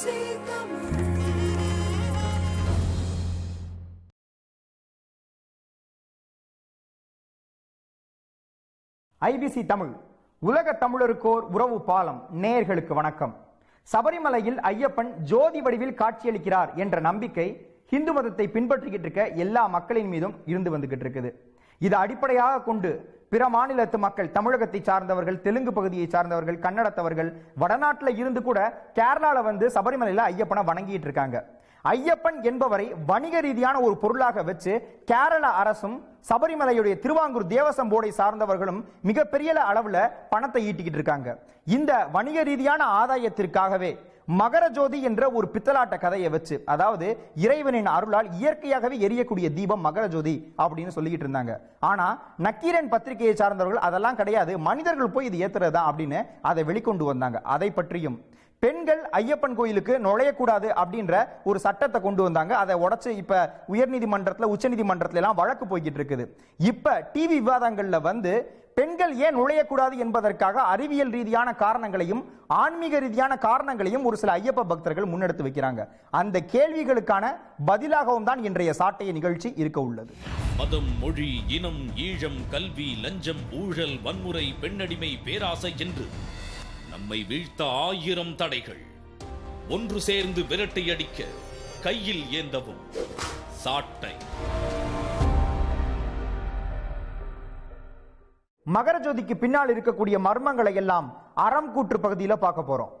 IBC Tamil உலக தமிழருக்கோர் உறவு பாலம் நேயர்களுக்கு வணக்கம். சபரிமலையில் ஐயப்பன் ஜோதி வடிவில் காட்சியளிக்கிறார் என்ற நம்பிக்கை இந்து மதத்தை பின்பற்றிக்கிட்டு இருக்க எல்லா மக்களின் மீதும் இருந்து வந்துகிட்டு இருக்குது இதை அடிப்படையாக கொண்டு பிற மாநிலத்து மக்கள் தமிழகத்தை சார்ந்தவர்கள் தெலுங்கு பகுதியை சார்ந்தவர்கள் கன்னடத்தவர்கள் வடநாட்டில் இருந்து கூட கேரளாவில் வந்து சபரிமலையில ஐயப்பனை வணங்கிட்டு இருக்காங்க. ஐயப்பன் என்பவரை வணிக ரீதியான ஒரு பொருளாக வச்சு கேரள அரசும் சபரிமலையுடைய திருவாங்கூர் தேவசம் போர்டை சார்ந்தவர்களும் மிகப்பெரிய அளவில் பணத்தை ஈட்டிக்கிட்டு இருக்காங்க. இந்த வணிக ரீதியான ஆதாயத்திற்காகவே மகரஜோதி என்ற ஒரு பித்தலாட்ட கதையை வச்சு அதாவது இறைவனின் அருளால் இயற்கையாகவே எரியக்கூடிய தீபம் மகரஜோதி அப்படின்னு சொல்லிக்கிட்டு இருந்தாங்க. ஆனா நக்கீரன் பத்திரிகையை சார்ந்தவர்கள் அதெல்லாம் கிடையாது மனிதர்கள் போய் இது ஏத்துறதா அப்படின்னு அதை வெளிக்கொண்டு வந்தாங்க. அதை பற்றியும் பெண்கள் ஐயப்பன் கோயிலுக்கு நுழையக்கூடாது அப்படின்ற ஒரு சட்டத்தை கொண்டு வந்தாங்க. அதை உடச்சு இப்ப உயர்நீதிமன்றத்தில் உச்சநீதிமன்றத்துல எல்லாம் வழக்கு போய்கிட்டு இருக்குது. இப்ப டிவி விவாதங்கள்ல வந்து பெண்கள் ஏன் நுழையக்கூடாது என்பதற்காக அறிவியல் ரீதியான காரணங்களையும் ஆன்மீக ரீதியான காரணங்களையும் ஒரு சில ஐயப்ப பக்தர்கள் முன்னெடுத்து வைக்கிறாங்க. அந்த கேள்விகளுக்கான பதிலாகவும் தான் இன்றைய சாட்டைய நிகழ்ச்சி இருக்க உள்ளது. மதம் மொழி இனம் ஈழம் கல்வி லஞ்சம் ஊழல் வன்முறை பெண்ணடிமை பேராசை என்று நம்மை வீழ்த்த ஆயிரம் தடைகள். ஒன்று சேர்ந்து விரட்டி அடிக்க கையில் ஏந்தவும் சாட்டை. மகர ஜோதிக்கு பின்னால் இருக்கக்கூடிய மர்மங்களை எல்லாம் அறம் கூற்று பகுதியில் பார்க்க போறோம்.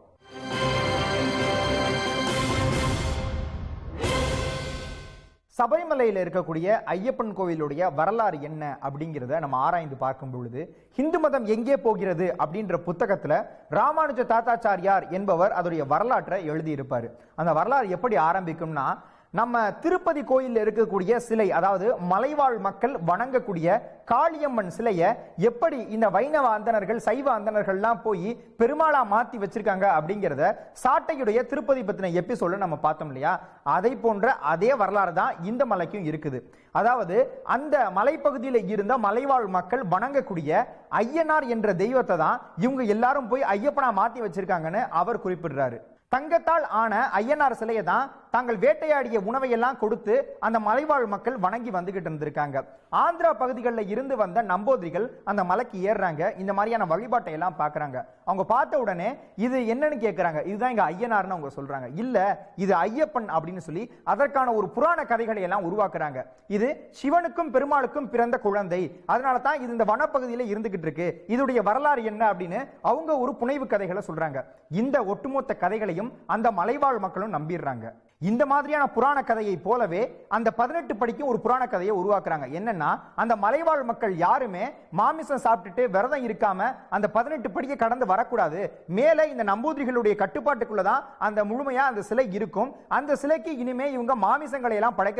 சபரிமலையில் இருக்கக்கூடிய ஐயப்பன் கோவிலுடைய வரலாறு என்ன அப்படிங்கிறத நம்ம ஆராய்ந்து பார்க்கும் பொழுது ஹிந்து மதம் எங்கே போகிறது அப்படின்ற புத்தகத்தில் ராமானுஜ தாத்தாச்சாரியார் என்பவர் அதோடைய வரலாற்றை எழுதியிருப்பார். அந்த வரலாறு எப்படி ஆரம்பிக்கும்னா நம்ம திருப்பதி கோயிலில் இருக்கக்கூடிய சிலை அதாவது மலைவாழ் மக்கள் வணங்கக்கூடிய காளியம்மன் சிலையை எப்படி இந்த வைணவ அந்தனர்கள் சைவ அந்தனர்கள்லாம் போய் பெருமாளா மாத்தி வச்சிருக்காங்க அப்படிங்கிறத சாட்டையுடைய திருப்பதி பத்தின எபிசோட நம்ம பார்த்தோம் இல்லையா? அதை போன்ற அதே வரலாறு தான் இந்த மலைக்கும் இருக்குது. அதாவது அந்த மலைப்பகுதியில் இருந்த மலைவாழ் மக்கள் வணங்கக்கூடிய ஐயனார் என்ற தெய்வத்தை தான் இவங்க எல்லாரும் போய் ஐயப்பனா மாத்தி வச்சிருக்காங்கன்னு அவர் குறிப்பிடுறாரு. தங்கத்தால் ஆன ஐயனார் சிலையை தான் தாங்கள் வேட்டையாடிய உணவை எல்லாம் கொடுத்து அந்த மலைவாழ் மக்கள் வணங்கி வந்துகிட்டு இருந்திருக்காங்க. ஆந்திரா பகுதிகளில் இருந்து வந்த நம்போதிரிகள் அந்த மலைக்கு ஏறுறாங்க. இந்த மாதிரியான வழிபாட்டை எல்லாம் பார்க்குறாங்க. அவங்க பார்த்த உடனே இது என்னன்னு கேட்குறாங்க இதுதான் இங்கே ஐயனார்னு அவங்க சொல்கிறாங்க இல்லை இது ஐயப்பன் அப்படின்னு சொல்லி அதற்கான ஒரு புராண கதைகளை எல்லாம் உருவாக்குறாங்க. இது சிவனுக்கும் பெருமாளுக்கும் பிறந்த குழந்தை. அதனால தான் இது இந்த வனப்பகுதியில் இருந்துகிட்டு இருக்கு. இதோடைய வரலாறு என்ன அப்படின்னு அவங்க ஒரு புனைவு கதைகளை சொல்கிறாங்க இந்த ஒட்டுமொத்த கதைகளையும் அந்த மலைவாழ் மக்களும் நம்பிடுறாங்க. இந்த மாதிரியான புராண கதையை போலவே அந்த பதினெட்டு படிக்கும் ஒரு புராண கதையை உருவாக்குறாங்க. என்னன்னா அந்த மலைவாழ் மக்கள் யாருமே மாமிசம் சாப்பிட்டுட்டு விரதம் இருக்காம அந்த பதினெட்டு படியை கடந்து வரக்கூடாது. மேலே இந்த நம்பூதிரிகளுடைய கட்டுப்பாட்டுக்குள்ள தான் அந்த முழுமையா அந்த சிலை இருக்கும். அந்த சிலைக்கு இனிமே இவங்க மாமிசங்களை எல்லாம் படைக்க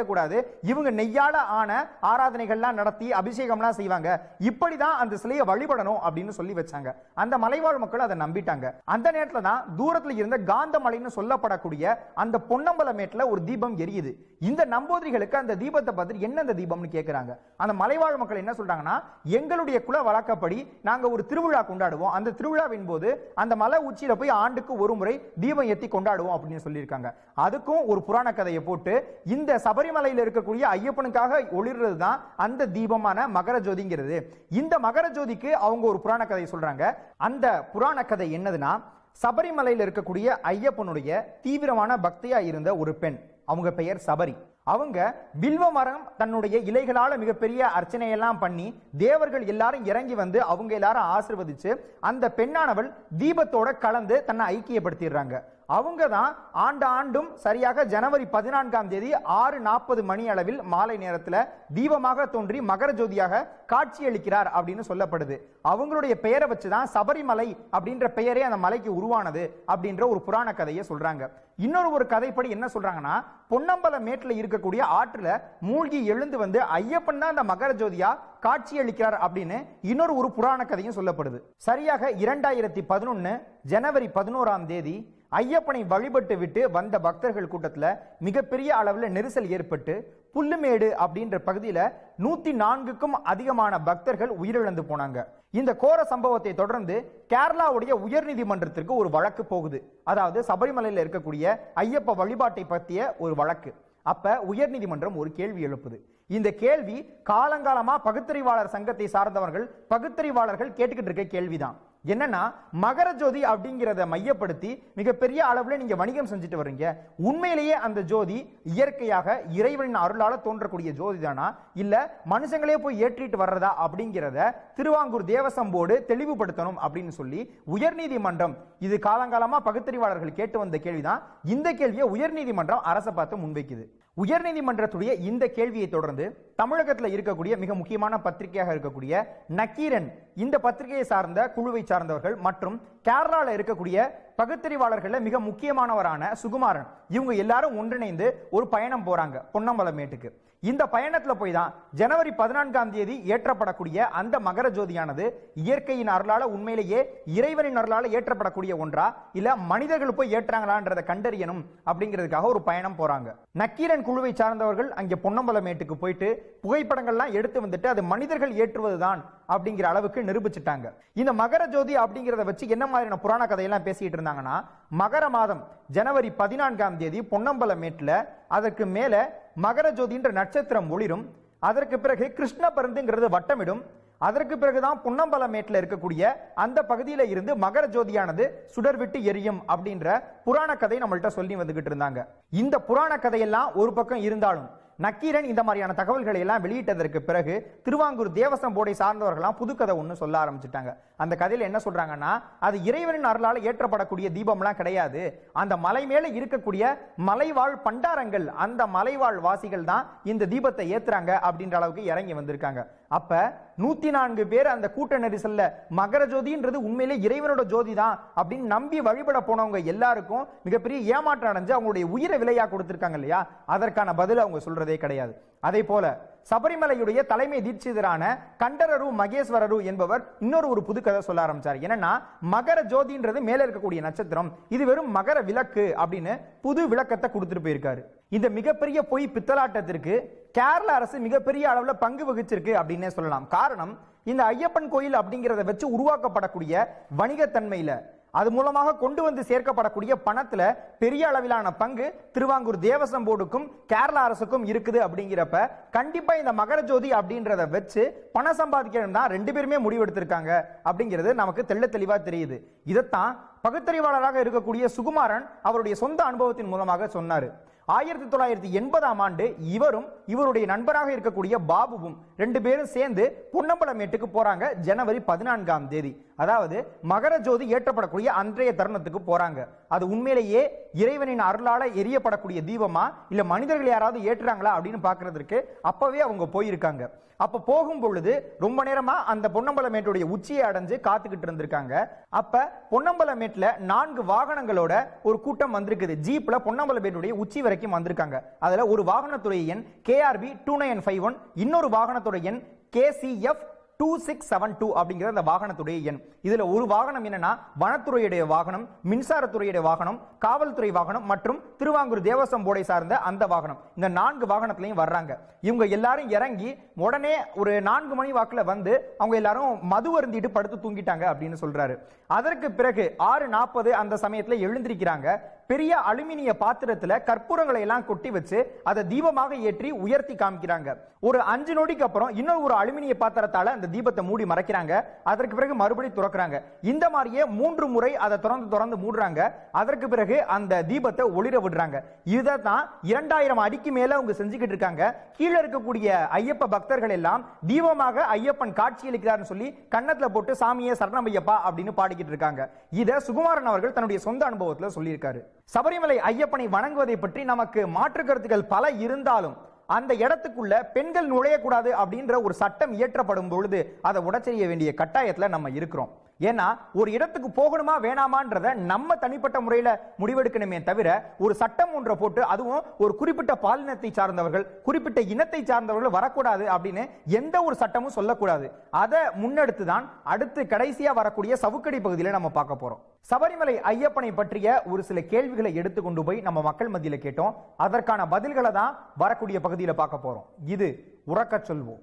இவங்க நெய்யால ஆன ஆராதனைகள்லாம் நடத்தி அபிஷேகம்லாம் செய்வாங்க. இப்படிதான் அந்த சிலையை வழிபடணும் அப்படின்னு சொல்லி வச்சாங்க. அந்த மலைவாழ் மக்கள் அதை நம்பிட்டாங்க. அந்த நேரத்துல தான் தூரத்துல இருந்த காந்தமலைன்னு சொல்லப்படக்கூடிய அந்த பொன்னம்பல மேட்டில் ஒரு தீபம் எரியுது. இந்த நம்பூதிரிகளுக்கு அந்த தீபத்தை பார்த்துட்டு என்ன அந்த தீபம்னு கேட்குறாங்க அந்த மலைவாழ் மக்கள் என்ன சொல்றாங்கன்னா எங்களுடைய குல வழக்கப்படி நாங்கள் ஒரு திருவிழா கொண்டாடுவோம். அந்த திருவிழாவின் போது அந்த மலை உச்சியில் போய் ஆண்டுக்கு ஒரு முறை தீபம் ஏற்றி கொண்டாடுவோம் அப்படின்னு சொல்லியிருக்காங்க. அதுக்கும் ஒரு புராண கதையை போட்டு இந்த சபரிமலையில் இருக்கக்கூடிய ஐயப்பனுக்காக ஒளிர்றது தான் அந்த தீபமான மகர ஜோதிங்கிறது. இந்த மகர ஜோதிக்கு அவங்க ஒரு புராண கதையை சொல்றாங்க. அந்த புராண கதை என்னதுன்னா சபரிமலையில் இருக்கக்கூடிய ஐயப்பனுடைய தீவிரமான பக்தியா இருந்த ஒரு பெண். அவங்க பெயர் சபரி. அவங்க வில்வ மரம் தன்னுடைய இலைகளால மிகப்பெரிய அர்ச்சனையெல்லாம் பண்ணி தேவர்கள் எல்லாரும் இறங்கி வந்து அவங்க எல்லாரும் ஆசிர்வதிச்சு அந்த பெண்ணானவள் தீபத்தோட கலந்து தன்னை ஐக்கியப்படுத்திடுறாங்க. அவங்க தான் ஆண்டு ஆண்டும் சரியாக ஜனவரி பதினான்காம் தேதி ஆறு நாற்பது மணி அளவில் மாலை நேரத்தில் தீபமாக தோன்றி மகர ஜோதியாக காட்சியளிக்கிறார் அப்படின்னு சொல்லப்படுது. அவங்களுடைய பெயரை வச்சு தான் சபரிமலை அப்படின்ற பெயரே அந்த மலைக்கு உருவானது அப்படின்ற ஒரு புராண கதையை சொல்றாங்க. இன்னொரு ஒரு கதைப்படி என்ன சொல்றாங்கன்னா பொன்னம்பல மேட்டில் இருக்கக்கூடிய ஆற்றுல மூழ்கி எழுந்து வந்து ஐயப்பன் தான் அந்த மகர ஜோதியா காட்சியளிக்கிறார் அப்படின்னு இன்னொரு ஒரு புராண கதையும் சொல்லப்படுது. சரியாக இரண்டாயிரத்தி பதினொன்னு ஜனவரி பதினோராம் தேதி ஐயப்பனை வழிபட்டு விட்டு வந்த பக்தர்கள் கூட்டத்தில் மிகப்பெரிய அளவில் நெரிசல் ஏற்பட்டு புல்லுமேடு அப்படின்ற பகுதியில் நூத்தி நான்குக்கும் அதிகமான பக்தர்கள் உயிரிழந்து போனாங்க. இந்த கோர சம்பவத்தை தொடர்ந்து கேரளாவுடைய உயர்நீதிமன்றத்திற்கு ஒரு வழக்கு போகுது. அதாவது சபரிமலையில் இருக்கக்கூடிய ஐயப்ப வழிபாட்டை பற்றிய ஒரு வழக்கு. அப்ப உயர்நீதிமன்றம் ஒரு கேள்வி எழுப்புது. இந்த கேள்வி காலங்காலமா பகுத்தறிவாளர் சங்கத்தை சார்ந்தவர்கள் பகுத்தறிவாளர்கள் கேட்டுக்கிட்டு இருக்க கேள்விதான். என்னன்னா மகர ஜோதி அப்படிங்கிறத மையப்படுத்தி மிகப்பெரிய அளவில் நீங்க வணிகம் செஞ்சுட்டு வர்றீங்க. உண்மையிலேயே அந்த ஜோதி இயற்கையாக இறைவனின் அருளால தோன்றக்கூடிய ஜோதி தானா இல்ல மனுஷங்களே போய் ஏற்றிட்டு வர்றதா அப்படிங்கிறத திருவாங்கூர் தேவசம்போடு தெளிவுபடுத்தணும் அப்படின்னு சொல்லி உயர்நீதிமன்றம் இது காலங்காலமா பகுத்தறிவாளர்கள் கேட்டு வந்த கேள்விதான். இந்த கேள்வியை உயர்நீதிமன்றம் அரசை பார்த்து முன்வைக்குது. உயர்நீதிமன்றத்துடைய இந்த கேள்வியை தொடர்ந்து தமிழகத்தில் இருக்கக்கூடிய மிக முக்கியமான பத்திரிகையாக இருக்கக்கூடிய நக்கீரன் இந்த பத்திரிகையை சார்ந்த குழுவை சார்ந்தவர்கள் மற்றும் கேரளால இருக்கக்கூடிய பகுத்தறிவாளர்களில் மிக முக்கியமானவரான சுகுமாரன். இவங்க எல்லாரும் ஒன்றிணைந்து ஒரு பயணம் போறாங்க பொன்னம்பலமேட்டுக்கு இந்த பயணத்துல போய் தான் ஜனவரி பதினான்காம் தேதி ஏற்றப்படக்கூடிய அந்த மகர ஜோதியானது இயற்கையின் அருளால உண்மையிலேயே இறைவனின் அருளால ஏற்றப்படக்கூடிய ஒன்றா? இல்ல மனிதர்கள் போய் ஏற்றாங்களான்றதை கண்டறியணும் அப்படிங்கிறதுக்காக ஒரு பயணம் போறாங்க. நக்கீரன் குழுவை சார்ந்தவர்கள் அங்கே பொன்னம்பலமேட்டுக்கு போயிட்டு புகைப்படங்கள்லாம் எடுத்து வந்துட்டு அது மனிதர்கள் ஏற்றுவதுதான் அப்படிங்கிற அளவுக்கு நிரூபிச்சிட்டாங்க. இந்த மகர ஜோதி அப்படிங்கிறத வச்சு என்ன மாதிரியான புராண கதையெல்லாம் பேசிட்டு இருந்தாங்கன்னா மகர மாதம் ஜனவரி பதினான்காம் தேதி பொன்னம்பலமேட்டில் அதற்கு மேல மகர ஜோதின்ற நட்சத்திரம் ஒளிரும். அதற்கு பிறகு கிருஷ்ண பருந்துங்கிறது வட்டமிடும். அதற்கு பிறகுதான் புன்னம்பலமேட்டில் இருக்கக்கூடிய அந்த பகுதியில் இருந்து மகர ஜோதியானது சுடர் விட்டு எரியும் அப்படின்ற புராண கதை நம்மள்கிட்ட சொல்லி வந்துகிட்டு இருந்தாங்க. இந்த புராண கதையெல்லாம் ஒரு பக்கம் இருந்தாலும் நக்கீரன் இந்த மாதிரியான தகவல்களை எல்லாம் வெளியிட்டதற்கு பிறகு திருவாங்கூர் தேவசம் போர்டை சார்ந்தவர்களாம் புதுக்கதை ஒன்று சொல்ல ஆரம்பிச்சிட்டாங்க. அந்த கதையில் என்ன சொல்றாங்கன்னா அது இறைவனின் அருளால் ஏற்றப்படக்கூடிய தீபம்லாம் கிடையாது. அந்த மலை மேலே இருக்கக்கூடிய மலைவாழ் பண்டாரங்கள் அந்த மலைவாழ் வாசிகள் தான் இந்த தீபத்தை ஏத்துறாங்க அப்படின்ற அளவுக்கு இறங்கி வந்திருக்காங்க. அப்ப நூத்தி நான்கு பேர் அந்த கூட்ட நெரிசல்ல மகர ஜோதின்றது உண்மையிலே இறைவனோட ஜோதி தான் அப்படின்னு நம்பி வழிபட போனவங்க எல்லாருக்கும் மிகப்பெரிய ஏமாற்றம் அடைஞ்சு அவங்களுடைய உயிரை விலையா கொடுத்திருக்காங்க இல்லையா? அதற்கான பதில் அவங்க சொல்றதே கிடையாது. அதே போல சபரிமலையுடைய தலைமை தீட்சிதரான கண்டரரு மகேஸ்வரரு என்பவர் இன்னொரு ஒரு புது கதை சொல்ல ஆரம்பிச்சார். என்னன்னா மகர ஜோதின்றது மேல இருக்கக்கூடிய நட்சத்திரம். இது வெறும் மகர விளக்கு அப்படின்னு புது விளக்கத்தை கொடுத்துட்டு போயிருக்காரு. இந்த மிகப்பெரிய பொய் பித்தலாட்டத்திற்கு கேரள அரசு மிகப்பெரிய அளவில் பங்கு வகிச்சிருக்கு அப்படின்னே சொல்லலாம். காரணம் இந்த ஐயப்பன் கோயில் அப்படிங்கிறத வச்சு உருவாக்கப்படக்கூடிய வணிகத்தன்மையில அது மூலமாக கொண்டு வந்து சேர்க்கப்படக்கூடிய பணத்துல பெரிய அளவிலான பங்கு திருவாங்கூர் தேவசம் போர்டுக்கும் கேரள அரசுக்கும் இருக்குது அப்படிங்கிறப்ப கண்டிப்பா இந்த மகர ஜோதி அப்படின்றத வச்சு பணம் சம்பாதிக்கணும் தான் ரெண்டு பேருமே முடிவெடுத்திருக்காங்க அப்படிங்கிறது நமக்கு தெள்ள தெளிவா தெரியுது. இதைத்தான் பகுத்தறிவாளராக இருக்கக்கூடிய சுகுமாரன் அவருடைய சொந்த அனுபவத்தின் மூலமாக சொன்னார். ஆயிரத்தி தொள்ளாயிரத்தி எண்பதாம் ஆண்டு இவரும் இவருடைய நண்பராக இருக்கக்கூடிய பாபுவும் ரெண்டு பேரும் சேர்ந்து பொன்னம்பலமேட்டுக்கு போறாங்க ஜனவரி பதினான்காம் தேதி. அதாவது மகர ஜோதி ஏற்றப்படக்கூடிய அன்றைய தருணத்துக்கு போறாங்க. அது உண்மையிலேயே இறைவனின் அருளால எரியப்படக்கூடிய தீபமா? இல்ல மனிதர்கள் யாராவது ஏற்றுறாங்களா அப்படின்னு பாக்குறதுக்கு அப்பவே அவங்க போயிருக்காங்க. அப்ப போகும் பொழுது ரொம்ப நேரமா அந்த பொன்னம்பலமேட்டுடைய உச்சியை அடைஞ்சு காத்துக்கிட்டு இருந்திருக்காங்க. அப்ப பொன்னம்பலமேட்டுல நான்கு வாகனங்களோட ஒரு கூட்டம் வந்திருக்குது. ஜீப்ல பொன்னம்பலமேட்டுடைய உச்சி வரைக்கும் வந்திருக்காங்க. அதுல ஒரு வாகனத்துடைய எண் KRP two nine five one இன்னொரு வாகனத்துடைய எண் KCF two six seven two அப்படிங்கிற அந்த வாகனத்துடைய எண். இதில் ஒரு வாகனம் என்னன்னா வனத்துறையுடைய வாகனம் மின்சாரத்துறையுடைய வாகனம் காவல்துறை வாகனம் மற்றும் திருவாங்கூர் தேவசம் போர்டை சார்ந்த அந்த வாகனம். இந்த நான்கு வாகனத்திலையும் வர்றாங்க. இவங்க எல்லாரும் இறங்கி உடனே ஒரு நான்கு மணி வாக்கில் வந்து அவங்க எல்லாரும் மது அருந்திட்டு படுத்து தூங்கிட்டாங்க அப்படின்னு சொல்றாரு. அதற்கு பிறகு ஆறு நாற்பது அந்த சமயத்தில் எழுந்திருக்கிறாங்க. பெரிய அலுமினிய பாத்திரத்துல கற்பூரங்களை எல்லாம் கொட்டி வச்சு அதை தீபமாக ஏற்றி உயர்த்தி காமிக்கிறாங்க. ஒரு அஞ்சு நொடிக்கு அப்புறம் இன்னொரு ஒரு அலுமினிய பாத்திரத்தால அந்த தீபத்தை மூடி மறைக்கிறாங்க. அதற்கு பிறகு மறுபடியும் துறக்கிறாங்க. இந்த மாதிரியே மூன்று முறை அதை திறந்து திறந்து மூடுறாங்க. அதற்கு பிறகு அந்த தீபத்தை ஒளிர விடுறாங்க. இதை தான் இரண்டாயிரம் அடிக்கு மேல அவங்க செஞ்சுக்கிட்டு இருக்காங்க. கீழே இருக்கக்கூடிய ஐயப்ப பக்தர்கள் எல்லாம் தீபமாக ஐயப்பன் காட்சியளிக்கிறார்னு சொல்லி கன்னத்துல போட்டு சாமியே சரணம் ஐயப்பா அப்படின்னு பாடிக்கிட்டு இருக்காங்க. இதை சுகுமாரன் அவர்கள் தன்னுடைய சொந்த அனுபவத்துல சொல்லியிருக்காரு. சபரிமலை ஐயப்பனை வணங்குவதை பற்றி நமக்கு மாற்று கருத்துக்கள் பல இருந்தாலும் அந்த இடத்துக்குள்ள பெண்கள் நுழையக்கூடாது அப்படின்ற ஒரு சட்டம் இயற்றப்படும் பொழுது அதை உடச்செய்ய வேண்டிய கட்டாயத்தில் நம்ம இருக்கிறோம். ஏன்னா ஒரு இடத்துக்கு போகணுமா வேணாமான்றத நம்ம தனிப்பட்ட முறையில் முடிவெடுக்கணுமே தவிர ஒரு சட்டம் ஒன்றை போட்டு அதுவும் ஒரு குறிப்பிட்ட பாலினத்தை சார்ந்தவர்கள் குறிப்பிட்ட இனத்தை சார்ந்தவர்கள் வரக்கூடாது அப்படின்னு எந்த ஒரு சட்டமும் சொல்லக்கூடாது. அதை முன்னெடுத்து தான் அடுத்து கடைசியாக வரக்கூடிய சவுக்கடி பகுதியில் நம்ம பார்க்க போறோம். சபரிமலை ஐயப்பனை பற்றிய ஒரு சில கேள்விகளை எடுத்து கொண்டு போய் நம்ம மக்கள் மத்தியில் கேட்டோம். அதற்கான பதில்களை தான் வரக்கூடிய பகுதியில் பார்க்க போறோம். இது உறக்கச் சொல்வோம்.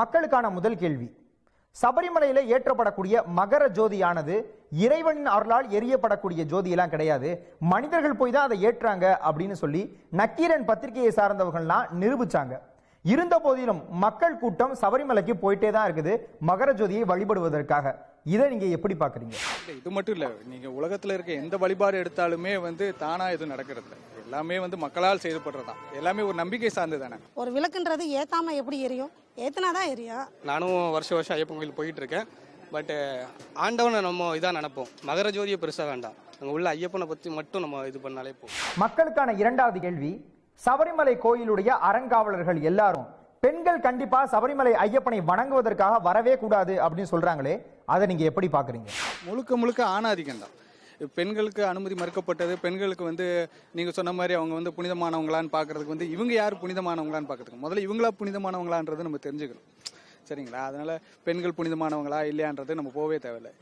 மக்களுக்கான முதல் கேள்வி. சபரிமலையில் ஏற்றப்படக்கூடிய மகர ஜோதியானது இறைவனின் அருளால் எரியப்படக்கூடிய ஜோதியெல்லாம் கிடையாது. மனிதர்கள் போய் தான் அதை ஏற்றாங்க அப்படின்னு சொல்லி நக்கீரன் பத்திரிகையை சார்ந்தவர்கள்லாம் நிரூபிச்சாங்க. இருந்த போதிலும் மக்கள் கூட்டம் சபரிமலைக்கு போயிட்டே தான் இருக்குது. மகர ஜோதியை வழிபடுவதற்காக. இதை நீங்க எப்படி பாக்குறீங்க இல்ல, இது மட்டும் இல்ல. நீங்க உலகத்துல இருக்க எந்த வழிபாடு எடுத்தாலுமே வந்து தானா எதுவும் நடக்கிறது எல்லாமே வந்து மக்களால் செய்யப்படுறதுதான். எல்லாமே ஒரு நம்பிக்கை சார்ந்து தானே ஒரு விளக்குன்றது ஏத்தாம எப்படி எரியும்? ஏத்துனா தான் எரியும் நானும் வருஷம் வருஷம் ஐயப்பன் கோயில் போயிட்டு இருக்கேன். பட்டு ஆண்டவனை நம்ம இதாக நினைப்போம். மகர ஜோதியை பெருசாக வேண்டாம். அங்கே உள்ள ஐயப்பனை பற்றி மட்டும் நம்ம இது பண்ணாலே போதும். மக்களுக்கான இரண்டாவது கேள்வி சபரிமலை கோயிலுடைய அறங்காவலர்கள் எல்லாரும் பெண்கள் கண்டிப்பா சபரிமலை ஐயப்பனை வணங்குவதற்காக வரவே கூடாது அப்படின்னு சொல்றாங்களே. அதை நீங்க எப்படி பாக்குறீங்க? முழுக்க முழுக்க ஆணாதிக்கம் தான் பெண்களுக்கு அனுமதி மறுக்கப்பட்டது பெண்களுக்கு வந்து நீங்க சொன்ன மாதிரி அவங்க வந்து புனிதமானவங்களான்னு பாக்குறதுக்கு வந்து இவங்க யார் புனிதமானவங்களான்னு பார்க்கறதுக்கு முதல்ல இவங்களா புனிதமானவங்களான்றது நம்ம தெரிஞ்சுக்கணும். சரிங்களா? அதனால பெண்கள் புனிதமானவங்களா இல்லையான்றது நம்ம போவே தேவையில்லை.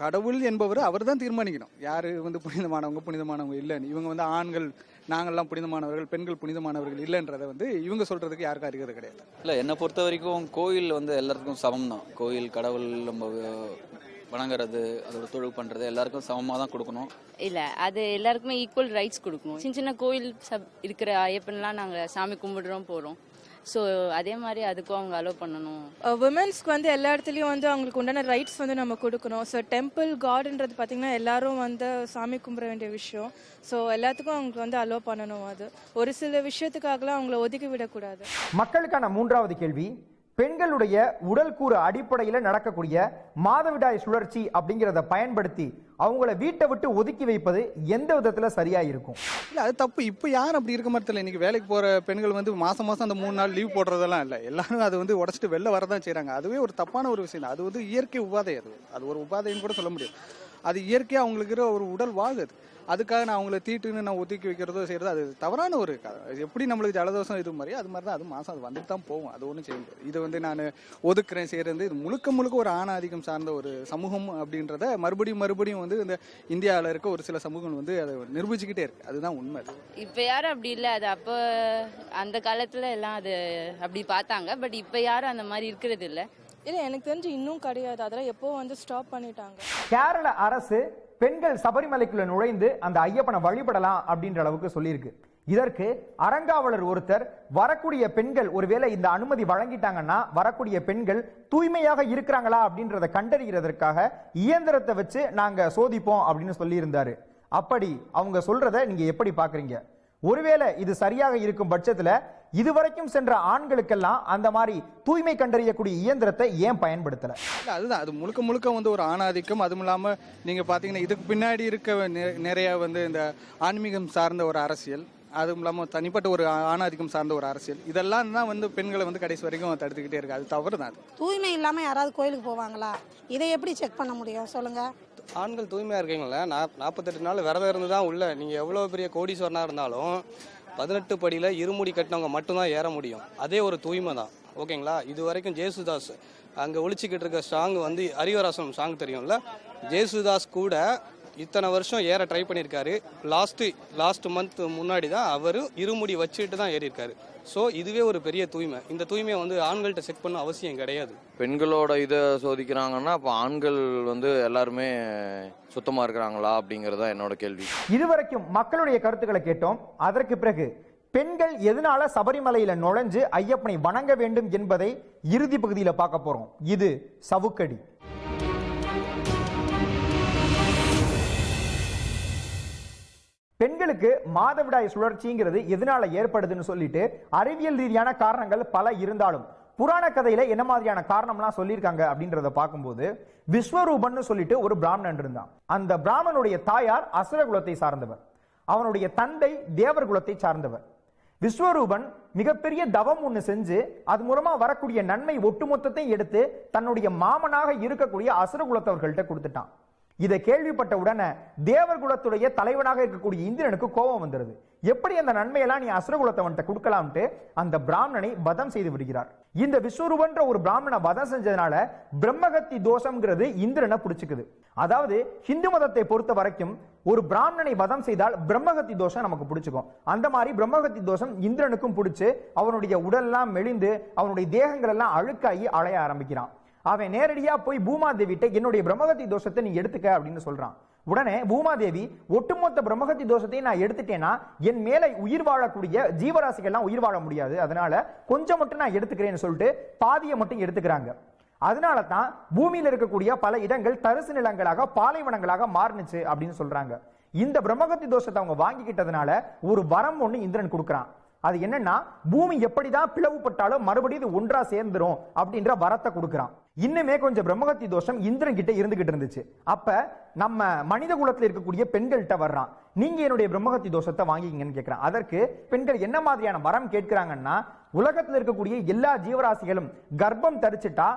கடவுள் என்பவர் அவர் தான் தீர்மானிக்கணும். யாரு வந்து புனிதமானவங்க புனிதமானவங்க இல்லைன்னு. இவங்க வந்து ஆண்கள் நாங்கள்லாம் புனிதமானவர்கள் பெண்கள் புனிதமானவர்கள் இல்லைன்றதை வந்து இவங்க சொல்றதுக்கு யாருக்கும் அறிகிறது கிடையாது. இல்லை என்னை பொறுத்த வரைக்கும் கோயில் வந்து எல்லாத்துக்கும் சமம் தான் கோயில் கடவுள் நம்ம வணங்குறது அதோட தொழில் பண்ணுறது எல்லாருக்கும் சமமாக தான் கொடுக்கணும். இல்ல அது எல்லாருக்குமே ஈக்குவல் ரைட்ஸ் கொடுக்கணும். சின்ன சின்ன கோயில் சப் இருக்கிற ஐயப்பன்லாம் நாங்க சாமி கும்பிடுறோம் போறோம். ஸோ அதே மாதிரி அதுக்கும் அவங்க அலோவ் பண்ணணும். உமன்ஸ்க்கு வந்து எல்லா இடத்துலையும் வந்து அவங்களுக்கு உண்டான ரைட்ஸ் வந்து நம்ம கொடுக்கணும். ஸோ டெம்பிள் காட்ன்றது பார்த்தீங்கன்னா எல்லாரும் வந்து சாமி கும்பிட வேண்டிய விஷயம். ஸோ எல்லாத்துக்கும் அவங்களுக்கு வந்து அலோவ் பண்ணணும் அது. ஒரு சில விஷயத்துக்காகலாம் அவங்கள ஒதுக்கி விடக்கூடாது. மக்களுக்கான மூன்றாவது கேள்வி பெண்களுடைய உடல் கூறு அடிப்படையில் நடக்கக்கூடிய மாதவிடாய் சுழற்சி அப்படிங்கிறத பயன்படுத்தி அவங்கள வீட்டை விட்டு ஒதுக்கி வைப்பது எந்த விதத்துல சரியா இருக்கும் இல்ல அது தப்பு. இப்போ யாரும் அப்படி இருக்க மாதிரி தெரியல இன்னைக்கு வேலைக்கு போற பெண்கள் வந்து மாசம் மாசம் அந்த மூணு நாள் லீவ் போடுறதெல்லாம் இல்ல. எல்லாரும் அது வந்து உடச்சிட்டு வெளில வரதான் செய்கிறாங்க அதுவே ஒரு தப்பான ஒரு விஷயம் தான். அது வந்து இயற்கை உபாதை அது. அது ஒரு உபாதைன்னு கூட சொல்ல முடியும் அது இயற்கையா அவங்களுக்கு ஒரு உடல் வாகு அது. அதுக்காக நான் அவங்கள தீட்டுன்னு நான் ஒதுக்கி வைக்கிறதோ செய்யறதோ அது தவறான ஒரு எப்படி நம்மளுக்கு ஜலதோஷம் இது மாதிரி அது மாதிரி தான் அது மாசம் அது வந்துட்டு தான் போகும். அது ஒன்றும் செய்ய முடியாது. இது வந்து நான் ஒதுக்குறேன் செய்யறது இது முழுக்க முழுக்க ஒரு ஆணாதிக்கம் சார்ந்த ஒரு சமூகம் அப்படின்றத மறுபடியும் மறுபடியும் வந்து இந்த இந்தியாவில் இருக்க ஒரு சில சமூகம் வந்து அதை நிரூபிச்சுக்கிட்டே இருக்கு. அதுதான் உண்மை. அது இப்ப யாரும் அப்படி இல்ல. அது அப்ப அந்த காலத்துல எல்லாம் அது அப்படி பார்த்தாங்க. பட் இப்ப யாரும் அந்த மாதிரி இருக்கிறது இல்ல. இல்லை எனக்கு தெரிஞ்சு இன்னும் கிடையாது. அதெல்லாம் எப்போ வந்து ஸ்டாப் பண்ணிட்டாங்க. கேரள அரசு பெண்கள் சபரிமலைக்குள்ள நுழைந்து அந்த ஐயப்பனை வழிபடலாம் அப்படின்ற அளவுக்கு சொல்லியிருக்கு. இதற்கு அறங்காவலர் ஒருத்தர் வரக்கூடிய பெண்கள் ஒருவேளை இந்த அனுமதி வழங்கிட்டாங்கன்னா வரக்கூடிய பெண்கள் தூய்மையாக இருக்கிறாங்களா? அப்படின்றத கண்டறிகிறதற்காக இயந்திரத்தை வச்சு நாங்க சோதிப்போம் அப்படின்னு சொல்லியிருந்தாரு. அப்படி அவங்க சொல்றத நீங்க எப்படி பாக்குறீங்க? ஒருவேளை இது சரியாக இருக்கும் பட்சத்துல இதுவரைக்கும் சென்ற ஆண்களுக்கெல்லாம் அந்த மாதிரி தூய்மை கண்டறியக்கூடிய இயந்திரத்தை ஏன் பயன்படுத்தல? இல்ல அதுதான். அது முழுக்க முழுக்க வந்து ஒரு ஆணாதிக்கம். அதுவும் இல்லாம நீங்க பாத்தீங்கன்னா இதுக்கு பின்னாடி இருக்க நிறைய வந்து இந்த ஆன்மீகம் சார்ந்த ஒரு அரசியல் அதுவும் இல்லாம தனிப்பட்ட ஒரு ஆணாதிக்கம் சார்ந்த ஒரு அரசியல். இதெல்லாம் தான் வந்து பெண்களை வந்து கடைசி வரைக்கும் தடுத்துக்கிட்டே இருக்கு. அது தவறு தான் தூய்மை இல்லாம யாராவது கோயிலுக்கு போவாங்களா? இதை எப்படி செக் பண்ண முடியும்? சொல்லுங்க. ஆண்கள் தூய்மையாக இருக்கீங்களே நாற்பத்தெட்டு நாள் விரதம் இருந்து தான் உள்ள. நீங்கள் எவ்வளோ பெரிய கோடீஸ்வரனாக இருந்தாலும் பதினெட்டு படியில் இருமுடி கட்டினவங்க மட்டும்தான் ஏற முடியும். அதே ஒரு தூய்மை தான் ஓகேங்களா? இது வரைக்கும் ஜேசுதாஸ். அங்கே ஒழிச்சிக்கிட்டு இருக்க சாங் வந்து ஹரிவராசனம் சாங் தெரியும்ல? ஜேசுதாஸ் கூட இத்தனை வருஷம் ஏற ட்ரை பண்ணியிருக்காரு. லாஸ்ட்டு லாஸ்ட் மந்த் முன்னாடி தான் அவர் இருமுடி வச்சுட்டு தான் ஏறியிருக்காரு. ஸோ இதுவே ஒரு பெரிய தூய்மை. இந்த தூய்மையை வந்து ஆண்கள்கிட்ட செக் பண்ண அவசியம் கிடையாது. பெண்களோட இதை சோதிக்கிறாங்கன்னா அப்போ ஆண்கள் வந்து எல்லாருமே சுத்தமாக இருக்கிறாங்களா அப்படிங்கிறது தான் என்னோட கேள்வி. இதுவரைக்கும் மக்களுடைய கருத்துக்களை கேட்டோம். அதற்கு பிறகு பெண்கள் எதனால சபரிமலையில நுழைஞ்சு ஐயப்பனை வணங்க வேண்டும் என்பதை இறுதி பகுதியில பார்க்க போறோம். இது சவுக்கடி. பெண்களுக்கு மாதவிடாய் சுழற்சிங்கிறது எதனால ஏற்படுதுன்னு சொல்லிட்டு அறிவியல் ரீதியான காரணங்கள் பல இருந்தாலும் புராண கதையில என்ன மாதிரியான காரணம்லாம் சொல்லியிருக்காங்க அப்படின்றத பார்க்கும்போது விஸ்வரூபன் சொல்லிட்டு ஒரு பிராமணன் இருந்தான். அந்த பிராமணனுடைய தாயார் அசுர குலத்தை சார்ந்தவர். அவனுடைய தந்தை தேவர் குலத்தை சார்ந்தவர். விஸ்வரூபன் மிகப்பெரிய தவம் ஒண்ணு செஞ்சு அது மூலமா வரக்கூடிய நன்மை ஒட்டுமொத்தத்தையும் எடுத்து தன்னுடைய மாமனாக இருக்கக்கூடிய அசுர குலத்தவர்கள்ட்ட கொடுத்துட்டான். இதை கேள்விப்பட்ட உடனே தேவர் குலத்துடைய தலைவனாக இருக்கக்கூடிய இந்திரனுக்கு கோபம் வந்துருது. எப்படி அந்த நன்மையெல்லாம் நீ அசுரகுலத்தவன்கிட்ட கொடுக்கலாம்ட்டு அந்த பிராமணனை வதம் செய்து விடுகிறார். இந்த விஸ்வரூபன்ற ஒரு பிராமணனை வதம் செஞ்சதுனால பிரம்மகத்தி தோஷம்ங்கிறது இந்திரனை பிடிச்சிக்குது. அதாவது ஹிந்து மதத்தை பொறுத்த வரைக்கும் ஒரு பிராமணனை வதம் செய்தால் பிரம்மகத்தி தோஷம் நமக்கு பிடிச்சிக்கும். அந்த மாதிரி பிரம்மகத்தி தோஷம் இந்திரனுக்கும் பிடிச்சி அவனுடைய உடல்லாம் மெலிந்து அவனுடைய தேகங்கள் எல்லாம் அழுக்காகி அலைய ஆரம்பிக்கிறான். அவன் நேரடியாக போய் பூமாதேவிட்ட என்னுடைய பிரம்மகத்தி தோஷத்தை நீ எடுத்துக்க அப்படின்னு சொல்றான். உடனே பூமாதேவி ஒட்டுமொத்த பிரம்மகத்தி தோஷத்தையும் நான் எடுத்துட்டேன்னா என் மேலே உயிர் வாழக்கூடிய ஜீவராசிகள்லாம் உயிர் வாழ முடியாது. அதனால கொஞ்சம் மட்டும் நான் எடுத்துக்கிறேன்னு சொல்லிட்டு பாதியை மட்டும் எடுத்துக்கிறாங்க. அதனால தான் பூமியில் இருக்கக்கூடிய பல இடங்கள் தரிசு நிலங்களாக பாலைவனங்களாக மாறுனுச்சு அப்படின்னு சொல்றாங்க. இந்த பிரம்மகத்தி தோஷத்தை அவங்க வாங்கிக்கிட்டதுனால ஒரு வரம் ஒன்று இந்திரன் கொடுக்குறான். அது என்னன்னா பூமி எப்படிதான் பிளவுபட்டாலும் மறுபடியும் இது ஒன்றா சேர்ந்துரும் அப்படின்ற வரத்தை கொடுக்குறான். இன்னுமே கொஞ்சம் பிரம்மகத்தி தோஷம் இந்திரன் கிட்ட இருந்துகிட்டு இருந்துச்சு. அப்ப நம்ம மனித குலத்தில் இருக்கக்கூடிய பெண்கள்கிட்ட வர்றான். நீங்க என்னுடைய பிரம்மகத்தி தோஷத்தை வாங்கிக்கங்கன்னு கேட்கிறான் அதற்கு பெண்கள் என்ன மாதிரியான வரம் கேட்கிறாங்கன்னா உலகத்தில் இருக்கக்கூடிய எல்லா ஜீவராசிகளும் கர்ப்பம் தரிச்சுட்டா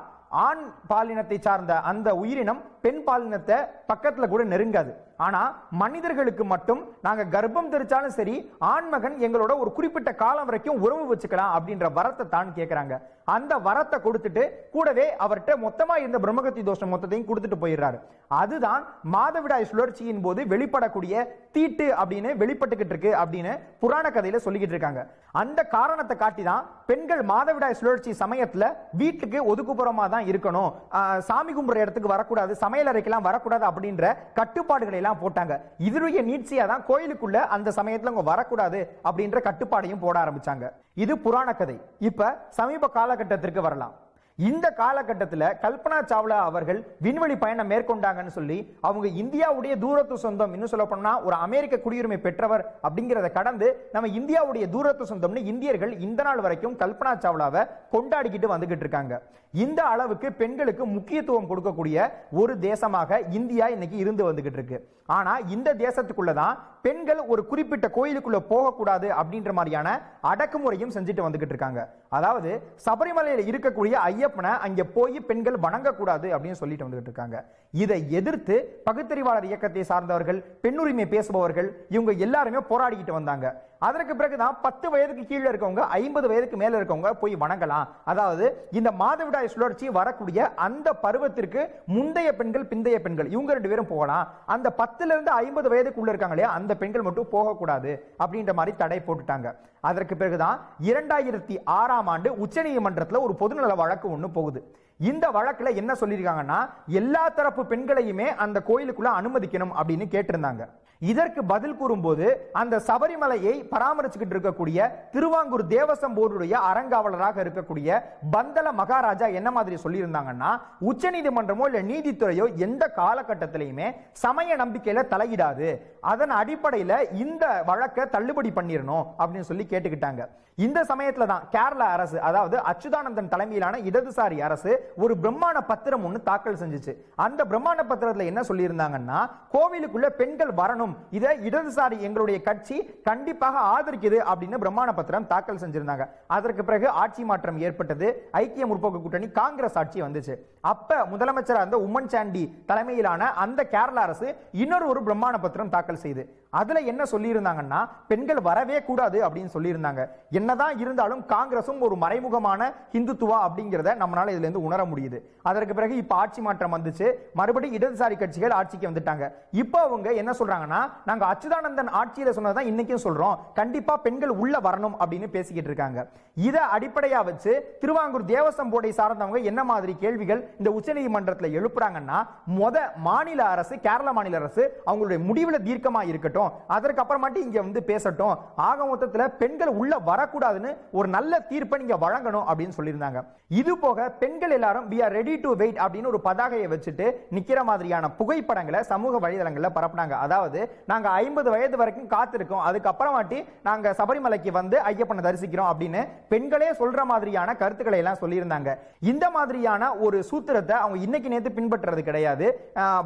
ஆண் பாலினத்தை சார்ந்த அந்த உயிரினம் பெண் பாலினத்தை பக்கத்துல கூட நெருங்காது. ஆனா மனிதர்களுக்கு மட்டும் நாங்க கர்ப்பம் தெரிச்சாலும் சரி ஆண்மகன் எங்களோட ஒரு குறிப்பிட்ட காலம் வரைக்கும் உறவு வச்சுக்கலாம் அப்படின்ற வரத்தை தான் கேட்கிறாங்க அந்த வரத்தை கொடுத்துட்டு கூடவே அவர்கிட்ட மொத்தமா இருந்த பிரம்மகத்தி தோஷம் மொத்தத்தையும் கொடுத்துட்டு போயிடுறாரு. அதுதான் மாதவிடாய் சுழற்சியின் போது வெளிப்படக்கூடிய தீட்டு அப்படின்னு வெளிப்பட்டுக்கிட்டு இருக்கு அப்படின்னு புராண கதையில சொல்லிக்கிட்டு இருக்காங்க. அந்த காரணத்தை காட்டி தான் பெண்கள் மாதவிடாய் சுழற்சி சமயத்துல வீட்டுக்கு ஒதுக்குப்புறமா தான் இருக்கணும். ஆஹ் சாமி கும்புற இடத்துக்கு வரக்கூடாது சமையல் அறைக்கெல்லாம் வரக்கூடாது அப்படின்ற கட்டுப்பாடுகளை எல்லாம் போட்டாங்க. இதனுடைய நீட்சியா தான் கோயிலுக்குள்ள அந்த சமயத்துல அவங்க வரக்கூடாது அப்படின்ற கட்டுப்பாடையும் போட ஆரம்பிச்சாங்க. இது புராண கதை. இப்ப சமீப கால காலகட்டத்திற்கு வரலாம். இந்த காலகட்டத்தில் கல்பனா சாவ்லா அவர்கள் விண்வெளி பயணம் மேற்கொண்டாங்கன்னு சொல்லி அவங்க இந்தியாவுடைய தூரத்து சொந்தம் இன்னும் சொல்ல போனா ஒரு அமெரிக்க குடியுரிமை பெற்றவர் அப்படிங்கிறத கடந்து நம்ம இந்தியாவுடைய தூரத்து சொந்தம்னு இந்தியர்கள் இந்த நாள் வரைக்கும் கல்பனா சாவ்லாவை கொண்டாடிக்கிட்டு வந்துகிட்டு இருக்காங்க. இந்த அளவுக்கு பெண்களுக்கு முக்கியத்துவம் கொடுக்கக்கூடிய ஒரு தேசமாக இந்தியா இன்னைக்கு இருந்து வந்துகிட்டு இருக்கு. ஆனா இந்த தேசத்துக்குள்ள தான் பெண்கள் ஒரு குறிப்பிட்ட கோயிலுக்குள்ள போகக்கூடாது அப்படின்ற மாதிரியான அடக்குமுறையும் செஞ்சுட்டு வந்துகிட்டு இருக்காங்க. அதாவது சபரிமலையில் இருக்கக்கூடிய ஐயப்பனை அங்கே போய் பெண்கள் வணங்கக்கூடாது அப்படின்னு சொல்லிட்டு வந்துகிட்டு இருக்காங்க. இதை எதிர்த்து பகுத்தறிவாளர் இயக்கத்தை சார்ந்தவர்கள் பெண்ணுரிமை பேசுபவர்கள் இவங்க எல்லாருமே போராடிக்கிட்டு வந்தாங்க. அதற்கு பிறகுதான் பத்து வயதுக்கு கீழே இருக்கவங்க ஐம்பது வயதுக்கு மேல இருக்கவங்க போய் வணங்கலாம். அதாவது இந்த மாதவிடாய் சுழற்சி வரக்கூடிய அந்த பருவத்திற்கு முந்தைய பெண்கள் பிந்தைய பெண்கள் இவங்க ரெண்டு பேரும் போகலாம். அந்த பத்து பத்துல இருந்து ஐம்பது வயதுக்குள்ள இருக்காங்க இல்லையா? அந்த பெண்கள் மட்டும் போகக்கூடாது அப்படின்ற மாதிரி தடை போட்டுட்டாங்க. அதற்கு பிறகுதான் இரண்டாயிரத்தி ஆறாம் ஆண்டு உச்சநீதிமன்றத்தில் ஒரு பொதுநல வழக்கு ஒன்று போகுது. இந்த வழக்குல என்ன சொல்லியிருக்காங்கன்னா எல்லா தரப்பு பெண்களையுமே அந்த கோயிலுக்குள்ள அனுமதிக்கணும் அப்படின்னு கேட்டிருந்தாங்க. இதற்கு பதில் கூறும்போது அந்த சபரிமலையை பராமரிச்சுக்கிட்டு இருக்கக்கூடிய திருவாங்கூர் தேவசம் போர்டுடைய அறங்காவலராக இருக்கக்கூடிய பந்தல மகாராஜா என்ன மாதிரி சொல்லியிருந்தாங்கன்னா உச்சநீதிமன்றமோ இல்ல நீதித்துறையோ எந்த காலகட்டத்திலையுமே சமய நம்பிக்கையில தலையிடாது. அதன் அடிப்படையில இந்த வழக்கை தள்ளுபடி பண்ணிடணும் அப்படின்னு சொல்லி கேட்டுக்கிட்டாங்க. இந்த சமயத்துல தான் கேரளா அரசு அதாவது அச்சுதானந்தன் தலைமையிலான இடதுசாரி அரசு ஒரு பிரம்மாண்ட பத்திரம் ஒண்ணு தாக்கல் செஞ்சுச்சு. அந்த பிரம்மாண்ட பத்திரத்துல என்ன சொல்லியிருந்தாங்கன்னா கோவிலுக்குள்ள பெண்கள் வரணும். இதை இடதுசாரி எங்களுடைய கட்சி கண்டிப்பாக ஆதரிக்குது அப்படின்னு பிரம்மாண பத்திரம் தாக்கல் செஞ்சிருந்தாங்க. அதற்கு பிறகு ஆட்சி மாற்றம் ஏற்பட்டது. ஐக்கிய முற்போக்கு கூட்டணி காங்கிரஸ் ஆட்சி வந்துச்சு. அப்ப முதலமைச்சர் அந்த உம்மன் சாண்டி தலைமையிலான அந்த கேரள அரசு இன்னொரு ஒரு பிரம்மாண்ட பத்திரம் தாக்கல் செய்து. அதுல என்ன சொல்லியிருந்தாங்கன்னா பெண்கள் வரவே கூடாது அப்படின்னு சொல்லியிருந்தாங்க. என்னதான் இருந்தாலும் காங்கிரசும் ஒரு மறைமுகமான ஹிந்துத்துவா அப்படிங்கிறத நம்மளால இதுல இருந்து உணர முடியுது. அதற்கு பிறகு இப்ப ஆட்சி மாற்றம் வந்துச்சு. மறுபடியும் இடதுசாரி கட்சிகள் ஆட்சிக்கு வந்துட்டாங்க. இப்போ அவங்க என்ன சொல்றாங்கன்னா நாங்க அச்சுதானந்தன் ஆட்சியில சொன்னதான் இன்னைக்கும் சொல்றோம். கண்டிப்பா பெண்கள் உள்ள வரணும் அப்படின்னு பேசிக்கிட்டு இருக்காங்க. இதை அடிப்படையா வச்சு திருவாங்கூர் தேவசம் போர்டை சார்ந்தவங்க என்ன மாதிரி கேள்விகள் இந்த உச்சநீதிமன்றத்தில் எழுப்புறாங்கன்னா மொத மாநில அரசு கேரள மாநில அரசு அவங்களுடைய முடிவுல தீர்க்கமா இருக்கட்டும். அதற்கு அப்புறமாட்டி இங்க வந்து பேசட்டும். ஆக மொத்தத்தில் பெண்கள் உள்ள வரக்கூடாதுன்னு ஒரு நல்ல தீர்ப்பை நீங்க வழங்கணும் அப்படின்னு சொல்லியிருந்தாங்க. இது போக பெண்கள் எல்லாரும் we are ready to wait அப்படின்னு ஒரு பதாகையை வச்சுட்டு நிக்கிற மாதிரியான புகைப்படங்களை சமூக வலைதளங்களில் பரப்புனாங்க. அதாவது நாங்க ஐம்பது வயது வரைக்கும் காத்திருக்கோம். அதுக்கப்புறமாட்டி நாங்க சபரிமலைக்கு வந்து ஐயப்பனை தரிசிக்கிறோம் அப்படின்னு பெண்களே சொல்ற மாதிரியான கருத்துக்களை எல்லாம் சொல்லியிருந்தாங்க. இந்த மாதிரியான ஒரு சூத்திரத்தை அவங்க இன்னைக்கு நேற்று பின்பற்றுறது கிடையாது.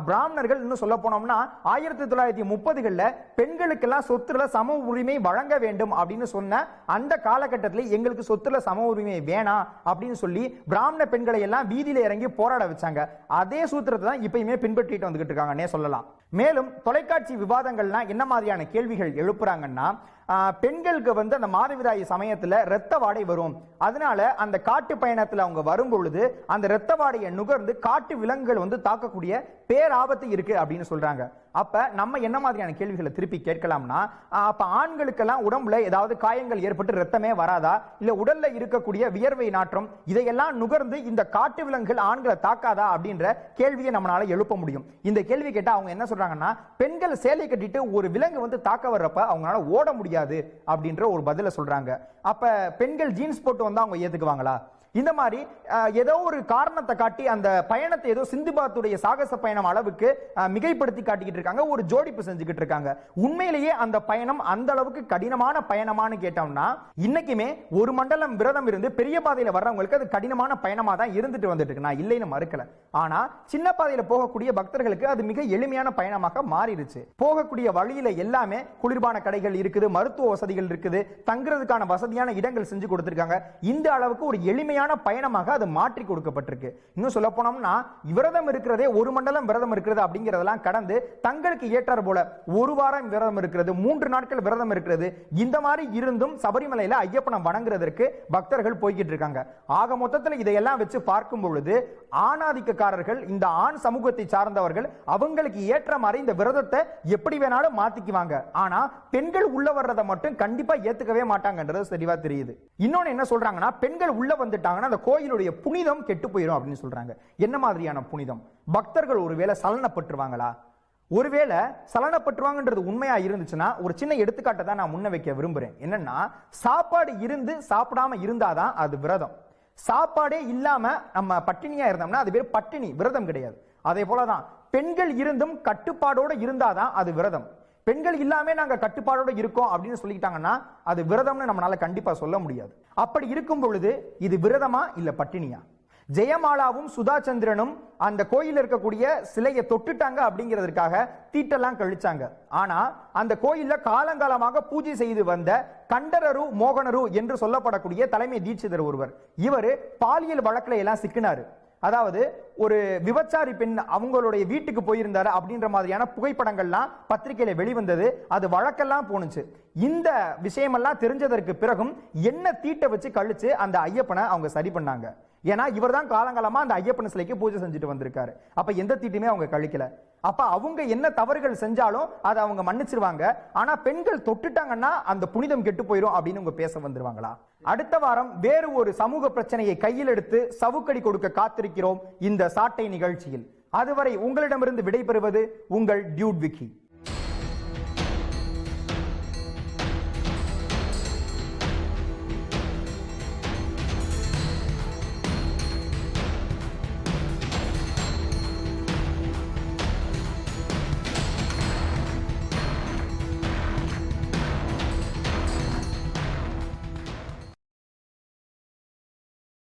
பிராமணர்கள் இன்னும் சொல்ல போனோம்னா ஆயிரத்தி தொள்ளாயிரத்தி முப்பதுகளில் பெண்களுக்கெல்லாம் சொத்துல சம உரிமை வழங்க வேண்டும் அப்படின்னு சொன்ன அந்த காலகட்டத்தில் எங்களுக்கு சொத்துல சம உரிமை வேணாம் அப்படின்னு சொல்லி பிராமண பெண்களை எல்லாம் வீதியில இறங்கி போராட வச்சாங்க. அதே சூத்திரத்தை தான் இப்பயுமே பின்பற்றிட்டு வந்துகிட்டு இருக்காங்கன்னே சொல்லலாம். மேலும் தொலைக்காட்சி விவாதங்கள்னா என்ன மாதிரியான கேள்விகள் எழுப்புறாங்கன்னா பெண்களுக்கு வந்து அந்த மாதவிடாய் சமயத்துல இரத்த வாடை வரும். அதனால அந்த காட்டு பயணத்துல அவங்க வரும் பொழுது அந்த இரத்த வாடையை நுகர்ந்து காட்டு விலங்குகள் வந்து தாக்கக்கூடிய பேராபத்து இருக்கு அப்படின்னு சொல்றாங்க. அப்ப நம்ம என்ன மாதிரியான கேள்விகளை திருப்பி கேட்கலாம்னா அப்ப ஆண்களுக்கெல்லாம் உடம்புல ஏதாவது காயங்கள் ஏற்பட்டு ரத்தமே வராதா? இல்ல உடல்ல இருக்கக்கூடிய வியர்வை நாற்றம் இதையெல்லாம் நுகர்ந்து இந்த காட்டு விலங்குகள் ஆண்களை தாக்காதா அப்படின்ற கேள்வியை நம்மளால எழுப்ப முடியும். இந்த கேள்வி கேட்டா அவங்க என்ன சொல்றாங்கன்னா பெண்கள் சேலை கட்டிட்டு ஒரு விலங்கு வந்து தாக்க வர்றப்ப அவங்களால ஓட முடியாது அப்படின்ற ஒரு பதில சொல்றாங்க. அப்ப பெண்கள் ஜீன்ஸ் போட்டு வந்தா அவங்க ஏத்துக்குவாங்களா? இந்த மாதிரி ஏதோ ஒரு காரணத்தை காட்டி அந்த பயணத்தை ஏதோ சிந்துபாத்துடைய சாகச பயணம் அளவுக்கு மிகைப்படுத்தி காட்டிக்கிட்டு இருக்காங்க ஒரு ஜோடிப்பு செஞ்சுக்கிட்டு இருக்காங்க. உண்மையிலேயே அந்த பயணம் அந்த அளவுக்கு கடினமான பயணமான்னு கேட்டோம்னா இன்னைக்குமே ஒரு மண்டலம் விரதம் இருந்து பெரிய பாதையில வர்றவங்களுக்கு அது கடினமான பயணமா தான் இருந்துட்டு வந்துட்டு இருக்கு. நான் இல்லைன்னு மறுக்கல. ஆனா சின்ன பாதையில போகக்கூடிய பக்தர்களுக்கு அது மிக எளிமையான பயணமாக மாறிடுச்சு. போகக்கூடிய வழியில எல்லாமே குளிர்பான கடைகள் இருக்குது மருத்துவ வசதிகள் இருக்குது தங்குறதுக்கான வசதியான இடங்கள் செஞ்சு கொடுத்திருக்காங்க. இந்த அளவுக்கு ஒரு எளிமையான பயணமாக அது மாற்றி கொடுக்கப்பட்டிருக்கு. இன்னும் சொல்ல போனோம்னா விரதம் இருக்கிறதே ஒரு மண்டலம் விரதம் இருக்கிறது அப்படிங்கிறதெல்லாம் கடந்து தங்களுக்கு ஏற்றார் போல ஒரு வாரம் விரதம் இருக்கிறது மூன்று நாட்கள் விரதம் இருக்கிறது இந்த மாதிரி இருந்தும் சபரிமலையில ஐயப்பனை வணங்குறதற்கு பக்தர்கள் போய்கிட்டு இருக்காங்க. ஆக மொத்தத்தில் இதையெல்லாம் வச்சு பார்க்கும் பொழுது ஆணாதிக்கக்காரர்கள் இந்த ஆண் சமூகத்தை சார்ந்தவர்கள் அவங்களுக்கு ஏற்ற மாதிரி இந்த விரதத்தை எப்படி வேணாலும் மாத்திக்குவாங்க. ஆனா பெண்கள் உள்ள வர்றதை மட்டும் கண்டிப்பா ஏத்துக்கவே மாட்டாங்கன்றது தெளிவா தெரியுது. இன்னொன்னு என்ன சொல்றாங்கன்னா பெண்கள் உள்ள வந்துட்டாங்க வந்துட்டாங்கன்னா அந்த கோயிலுடைய புனிதம் கெட்டு போயிடும் அப்படின்னு சொல்றாங்க. என்ன மாதிரியான புனிதம்? பக்தர்கள் ஒருவேளை சலனப்பட்டுருவாங்களா? ஒருவேளை சலனப்பட்டுருவாங்கன்றது உண்மையா இருந்துச்சுன்னா ஒரு சின்ன எடுத்துக்காட்டை தான் நான் முன்ன வைக்க விரும்புறேன். என்னன்னா சாப்பாடு இருந்து சாப்பிடாம இருந்தாதான் அது விரதம். சாப்பாடே இல்லாம நம்ம பட்டினியா இருந்தோம்னா அது பேர் பட்டினி விரதம் கிடையாது. அதே போலதான் பெண்கள் இருந்தும் கட்டுப்பாடோட இருந்தாதான் அது விரதம். பெண்கள் இல்லாம நாங்க கட்டுப்பாடோட இருக்கோம் அப்படின்னு சொல்லிட்டாங்கன்னா அது விரதம்னு நம்மளால கண்டிப்பா சொல்ல முடியாது. அப்படி இருக்கும் பொழுது இது விரதமா இல்ல பட்டினியா? ஜெயமாலாவும் சுதாச்சந்திரனும் அந்த கோயில் இருக்கக்கூடிய சிலையை தொட்டுட்டாங்க அப்படிங்கிறதுக்காக தீட்டெல்லாம் கழிச்சாங்க. ஆனா அந்த கோயில்ல காலங்காலமாக பூஜை செய்து வந்த கண்டரரு மோகனரு என்று சொல்லப்படக்கூடிய தலைமை தீட்சிதர் ஒருவர். இவர் பாலியல் வழக்கில எல்லாம் சிக்கினாரு. அதாவது ஒரு விபச்சாரி பெண் அவங்களுடைய வீட்டுக்கு போயிருந்தாரு அப்படின்ற மாதிரியான புகைப்படங்கள்லாம் பத்திரிகையில வெளிவந்தது. அது வழக்கெல்லாம் போணுச்சு. இந்த விஷயமெல்லாம் தெரிஞ்சதற்கு பிறகும் என்ன தீட்டை வச்சு கழிச்சு அந்த ஐயப்பனை அவங்க சரி பண்ணாங்க. ஏன்னா இவர் தான் காலங்காலமா அந்த ஐயப்பன் சிலைக்கு பூஜை செஞ்சுட்டு வந்திருக்காரு. அப்ப எந்த தீட்டுமே அவங்க கழிக்கல. அப்ப அவங்க என்ன தவறுகள் செஞ்சாலும் அதை அவங்க மன்னிச்சிருவாங்க. ஆனா பெண்கள் தொட்டுட்டாங்கன்னா அந்த புனிதம் கெட்டு போயிடும் அப்படின்னு அவங்க பேச வந்துருவாங்களா? அடுத்த வாரம் வேறு ஒரு சமூக பிரச்சனையை கையில் எடுத்து சவுக்கடி கொடுக்க காத்திருக்கிறோம் இந்த சாட்டை நிகழ்ச்சியில். அதுவரை உங்களிடமிருந்து விடைபெறுவது உங்கள் டியூட் விக்கி.